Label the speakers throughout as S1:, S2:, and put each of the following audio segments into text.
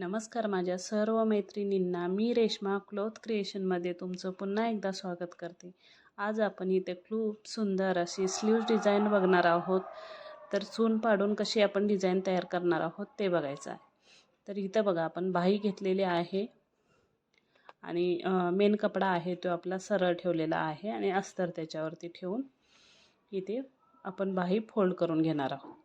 S1: नमस्कार माझ्या सर्व मैत्रिणींना. मी रेश्मा क्लोथ क्रिएशनमध्ये तुमचं पुन्हा एकदा स्वागत करते. आज आपण इथे खूप सुंदर अशी स्लीव्ज डिझाईन बघणार आहोत. तर चून पाडून कशी आपण डिझाईन तयार करणार आहोत ते बघायचं आहे. तर इथं बघा आपण बाही घेतलेली आहे. आणि मेन कपडा आहे तो आपला सरळ ठेवलेला आहे आणि अस्तर त्याच्यावरती ठेवून इथे आपण बाही फोल्ड करून घेणार आहोत.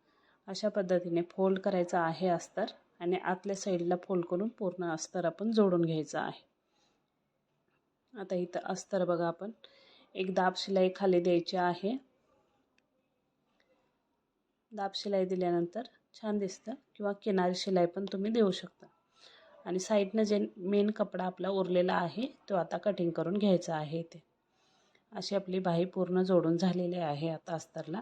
S1: अशा पद्धतीने फोल्ड करायचं आहे अस्तर. आणि आतल्या साईडला फोल्ड करून पूर्ण अस्तर आपण जोडून घ्यायचं आहे. आता इथं अस्तर बघा आपण. एक दाब शिलाई खाली द्यायची आहे. दाब शिलाई दिल्यानंतर छान दिसतं. किंवा किनारी शिलाई पण तुम्ही देऊ शकता. आणि साईडनं जे मेन कपडा आपला उरलेला आहे तो आता कटिंग करून घ्यायचा आहे इथे. अशी आपली बाही पूर्ण जोडून झालेली आहे आता अस्तरला.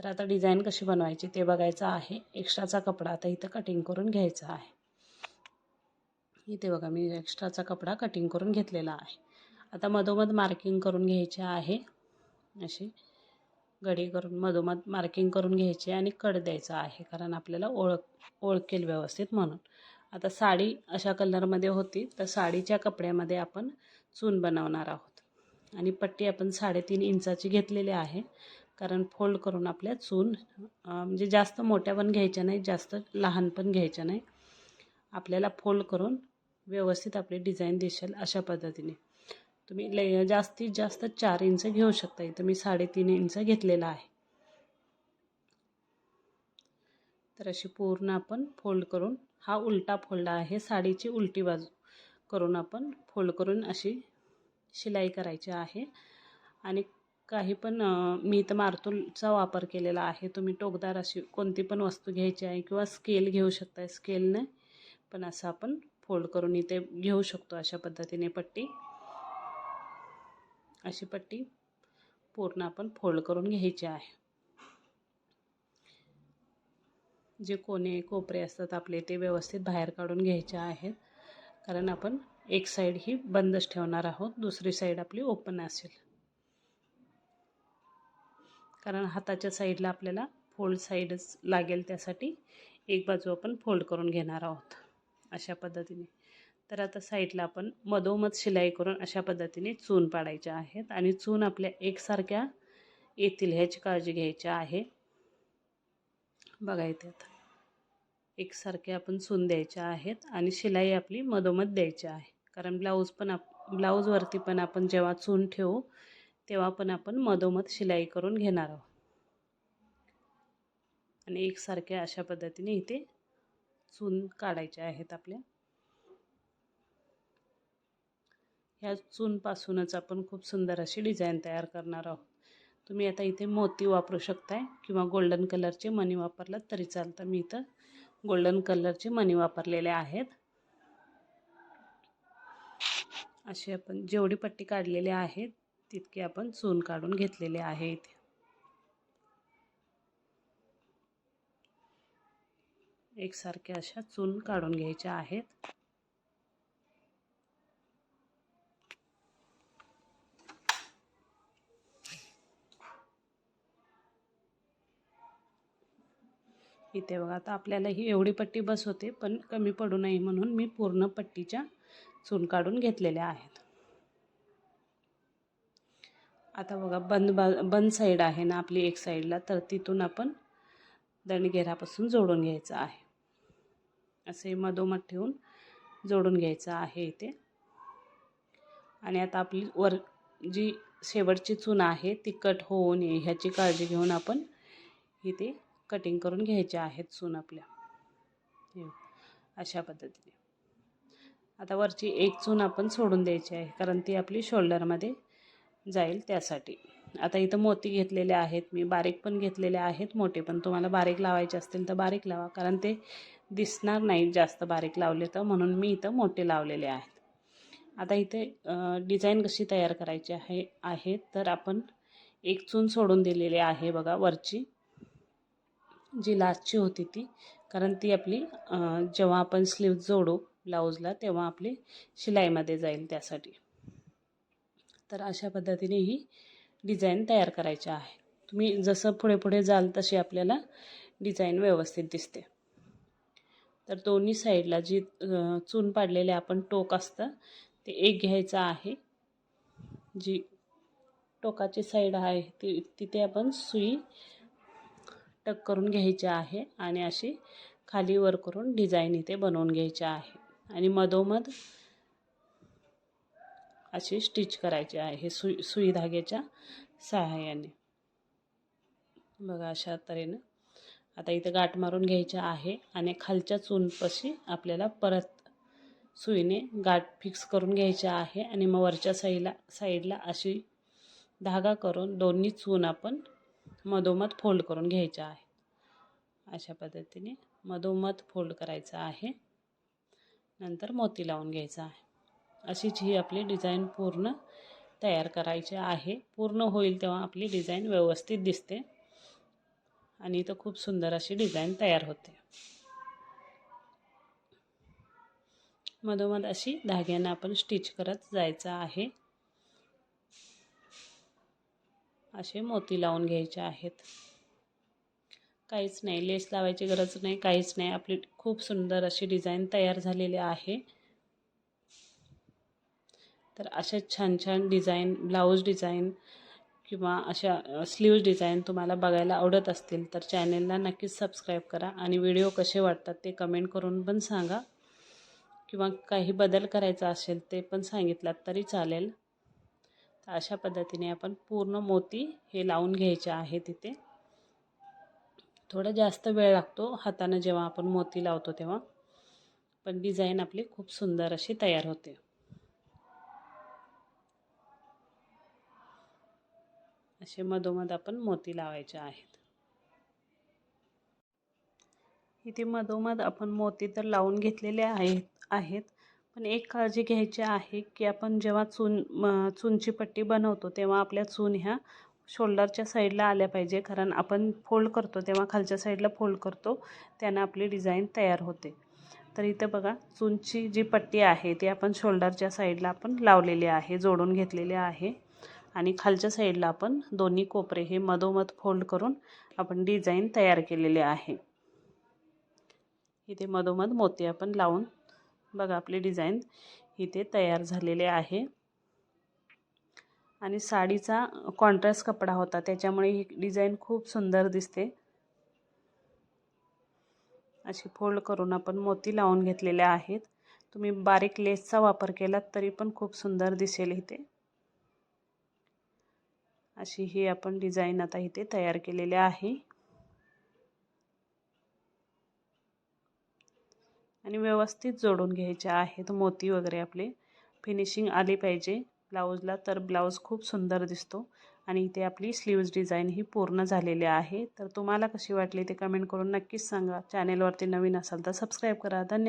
S1: तर आता डिझाईन कशी बनवायची ते बघायचं आहे. एक्स्ट्राचा कपडा आता इथं कटिंग करून घ्यायचा आहे. इथे बघा मी एक्स्ट्राचा कपडा कटिंग करून घेतलेला आहे. आता मधोमध मार्किंग करून घ्यायची आहे. अशी गडी करून मधोमध मार्किंग करून घ्यायची आणि कट द्यायचा आहे कारण आपल्याला ओळख ओळखेल व्यवस्थित म्हणून. आता साडी अशा कलरमध्ये होती तर साडीच्या कपड्यामध्ये आपण चून बनवणार आहोत. आणि पट्टी आपण साडेतीन इंचाची घेतलेली आहे. कारण फोल्ड करून आपल्या चून म्हणजे जास्त मोठ्या पण घ्यायच्या नाही जास्त लहान पण घ्यायच्या नाही आपल्याला फोल्ड करून व्यवस्थित आपली डिझाईन दिसेल अशा पद्धतीने. तुम्ही ले जास्तीत जास्त चार इंच घेऊ शकता. इथं मी साडेतीन इंच घेतलेला आहे. तर अशी पूर्ण आपण फोल्ड करून हा उलटा फोल्ड आहे. साडीची उलटी बाजू करून आपण फोल्ड करून अशी शिलाई करायची आहे. आणि काही पण मी तर मार्तूलचा वापर केलेला आहे. तुम्ही टोकदार अशी कोणती पण वस्तू घ्यायची आहे किंवा स्केल घेऊ शकताय. स्केलने पण असं आपण फोल्ड करून इथे घेऊ शकतो अशा पद्धतीने पट्टी. अशी पट्टी पूर्ण आपण फोल्ड करून घ्यायची आहे. जे कोणे कोपरे असतात आपले ते व्यवस्थित बाहेर काढून घ्यायचे आहेत. कारण आपण एक साईड ही बंदच ठेवणार आहोत. दुसरी साईड आपली ओपन असेल. कारण हाताच्या साईडला आपल्याला फोल्ड साईडच लागेल त्यासाठी. एक बाजू आपण फोल्ड करून घेणार आहोत अशा पद्धतीने. तर आता साईडला आपण मधोमध शिलाई करून अशा पद्धतीने चून पाडायच्या आहेत आणि चून आपल्या एकसारख्या येतील ह्याची काळजी घ्यायची आहे. बघा इथे आता. एकसारखे आपण चून द्यायच्या आहेत आणि शिलाई आपली मधोमध द्यायची आहे. कारण ब्लाऊज पण आप ब्लाऊजवरती पण आपण जेव्हा चून ठेवू तेव्हा पण आपण मधोमध शिलाई करून घेणार आहोत. आणि एकसारख्या अशा पद्धतीने इथे चून काढायच्या आहेत आपल्या ह्या चूनपासूनच आपण खूप सुंदर अशी डिझाईन तयार करणार आहोत. तुम्ही आता इथे मोती वापरू शकताय किंवा गोल्डन कलरचे मणी वापरलात तरी चालतं. मी इथं गोल्डन कलरचे मणी वापरलेले आहेत. अशी आपण जेवढी पट्टी काढलेली आहेत तितके आपण चून काढून घेतलेले आहे इथे एकसारख्या अशा चून काढून घ्यायच्या आहेत. इथे बघा आता आपल्याला ही एवढी पट्टी बस होते पण कमी पडू नये म्हणून मी पूर्ण पट्टीच्या चून काढून घेतलेल्या आहेत. आता बघा बंद बा बंद साईड आहे ना आपली एक साईडला तर तिथून आपण दंडघेरापासून जोडून घ्यायचं आहे. असे मधोमध ठेवून जोडून घ्यायचं आहे इथे. आणि आता आपली वर जी शेवटची चून आहे ती कट होऊ नये ह्याची काळजी घेऊन आपण इथे कटिंग करून घ्यायचे आहेत चून आपल्या. अशा पद्धतीने. आता वरची एक चून आपण सोडून द्यायची आहे कारण ती आपली शोल्डरमध्ये जाईल त्यासाठी. आता इथं मोती घेतलेले आहेत मी बारीक पण घेतलेले आहेत मोठे पण. तुम्हाला बारीक लावायचे असतील तर बारीक लावा कारण ते दिसणार नाही जास्त बारीक लावले तर म्हणून मी इथं मोठे लावलेले आहेत. आता इथे डिझाईन कशी तयार करायची आहे आहे तर आपण एक चून सोडून दिलेली आहे बघा वरची. जी लास्टची होती ती कारण ती आपली जेव्हा आपण स्लीव जोडू ब्लाऊजला तेव्हा आपली शिलाईमध्ये जाईल त्यासाठी. तर अशा पद्धतीने ही डिझाईन तयार करायची आहे. तुम्ही जसं पुढे पुढे जाल तशी आपल्याला डिझाईन व्यवस्थित दिसते. तर दोन्ही साईडला जी चून पाडलेले आपण टोक असतं ते एक घ्यायचं आहे. जी टोकाची साईड आहे ती तिथे आपण सुई टक करून घ्यायची आहे आणि अशी खाली वर करून डिझाईन इथे बनवून घ्यायची आहे. आणि मधोमध अशी स्टिच करायची आहे सुई सुई धाग्याच्या सहाय्याने. बघा अशा तऱ्हेनं. आता इथं गाठ मारून घ्यायची आहे आणि खालच्या चूनपाशी आपल्याला परत सुईने गाठ फिक्स करून घ्यायची आहे आणि मग वरच्या साईला साईडला अशी धागा करून दोन्ही चून आपण मधोमध फोल्ड करून घ्यायच्या आहे. अशा पद्धतीने मधोमध फोल्ड करायचं आहे. नंतर मोती लावून घ्यायचा आहे. अशीच ही आपली डिझाईन पूर्ण तयार करायची आहे. पूर्ण होईल तेव्हा आपली डिझाईन व्यवस्थित दिसते. आणि इथं खूप सुंदर अशी डिझाईन तयार होते. मधोमध अशी धाग्यानं आपण स्टिच करत जायचं आहे. असे मोती लावून घ्यायचे आहेत. काहीच नाही लेस लावायची गरज नाही काहीच नाही. आपली खूप सुंदर अशी डिझाईन तयार झालेली आहे. तर अशा छान छान डिझाईन ब्लाऊज डिझाईन किंवा अशा स्लीव्ज डिझाईन तुम्हाला बघायला आवडत असतील तर चॅनेलला नक्कीच सबस्क्राईब करा आणि व्हिडिओ कसे वाटतात ते कमेंट करून पण सांगा. किंवा काही बदल करायचा असेल ते पण सांगितलात तरी चालेल. तर अशा पद्धतीने आपण पूर्ण मोती हे लावून घ्यायचे आहे तिथे थोडा जास्त वेळ लागतो हातानं जेव्हा आपण मोती लावतो तेव्हा. पण डिझाईन आपली खूप सुंदर अशी तयार होते. असे मधोमध आपण मोती लावायचे आहेत. इथे मधोमध आपण मोती तर लावून घेतलेले आहेत आहेत. पण एक काळजी घ्यायची आहे की आपण जेव्हा चून चूनची पट्टी बनवतो तेव्हा आपल्या चून ह्या शोल्डरच्या साईडला आल्या पाहिजे. कारण आपण फोल्ड करतो तेव्हा खालच्या साईडला फोल्ड करतो त्यानं आपली डिझाईन तयार होते. तर इथं बघा चूनची जी पट्टी आहे ती आपण शोल्डरच्या साईडला आपण लावलेली आहे जोडून घेतलेली आहे. आणि खालच्या साईडला आपण दोन्ही कोपरे हे मधोमध फोल्ड करून आपण डिझाईन तयार केलेले आहे. इथे मधोमध मोती आपण लावून बघा आपली डिझाईन इथे तयार झालेले आहे. आणि साडीचा कॉन्ट्रास्ट कपडा होता त्याच्यामुळे ही डिझाईन खूप सुंदर दिसते. अशी फोल्ड करून आपण मोती लावून घेतलेल्या आहेत. तुम्ही बारीक लेसचा वापर केलात तरी पण खूप सुंदर दिसेल इथे. अशी ही आपण डिझाईन आता इथे तयार केलेली आहे. आणि व्यवस्थित जोडून घ्यायचे आहेत. मोती वगैरे आपले. फिनिशिंग आली पाहिजे. ब्लाऊजला तर ब्लाऊज खूप सुंदर दिसतो. आणि इथे आपली स्लीव्ज डिझाईन ही पूर्ण झालेली आहे. तर तुम्हाला कशी वाटली ते कमेंट करून नक्कीच सांगा. चॅनेलवरती नवीन असाल तर सबस्क्राईब करा. धन्यवाद.